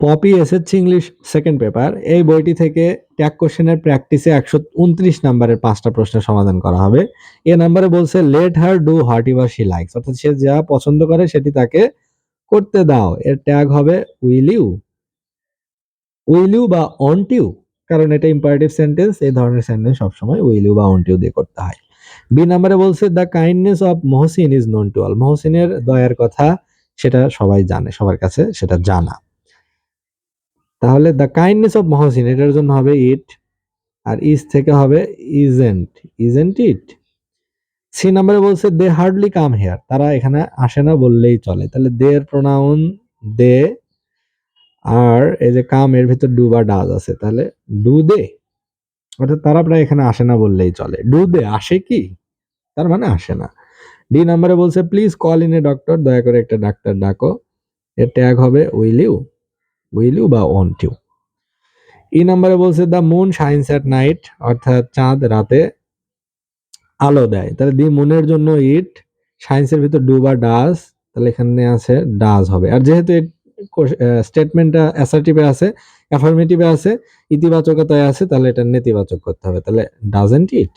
Popy SSC English second paper এই বইটি থেকে ট্যাগ কোশ্চেনের প্র্যাকটিসে একশো উনত্রিশ নাম্বারের পাঁচটা প্রশ্নের সমাধান করা হবে। এ নাম্বারে বলছে let her do whatever she she লাইকস অর্থাৎ সে যা পছন্দ করে সেটি তাকে করতে দাও। এর ট্যাগ হবে উইল ইউ উইল ইউ বা অন্ট ইউ কারণ এটা ইম্পারেটিভ সেন্টেন্স এই ধরনের সেন্টেন্স সবসময় উইল ইউ বা অন্ট ইউ দিয়ে করতে হয়। বি নাম্বারে বলছে the kindness of Mohsin is known to all মহসিনের দয়ার কথা সেটা সবাই জানে, সবার কাছে সেটা জানা। তাহলে দ্য কাইন্ডনেস অফ মহসিন এটার জন্য হবে ইট আর ইজ থেকে হবে ইজেন্ট ইজেন্ট ইট সি নাম্বারে বলছে দে হার্ডলি কাম হেয়ার তারা এখানে আসে না বললেই চলে। তাহলে দের প্রোনাউন দে আর এই যে কাম এর ভিতর ডু বা ডাজ আছে। তাহলে ডু দে অর্থাৎ তারা প্রায় এখানে আসে না বললেই চলে। ডু দে আসে কি? তার মানে আসে না। ডি নাম্বারে বলছে please call in a doctor দয়া করে একটা ডাক্তার ডাকো। এর ট্যাগ হবে উইল ইউ উইল ইউ বা অন ইউ এই নাম্বারে বলছে the moon shines at night অর্থাৎ চাঁদ রাতে আলো দেয়। তাহলে দি মুনের জন্য ইট সায়েন্সের ভিতর ডু বা ডাজ তাহলে এখানে আছে ডাজ হবে। আর যেহেতু স্টেটমেন্টটা অ্যাসার্টিভে আছে অ্যাফার্মেটিভে আছে, ইতিবাচকতায় আছে, তাহলে এটা নেতিবাচক করতে হবে। তাহলে ডাজেন্ট ইট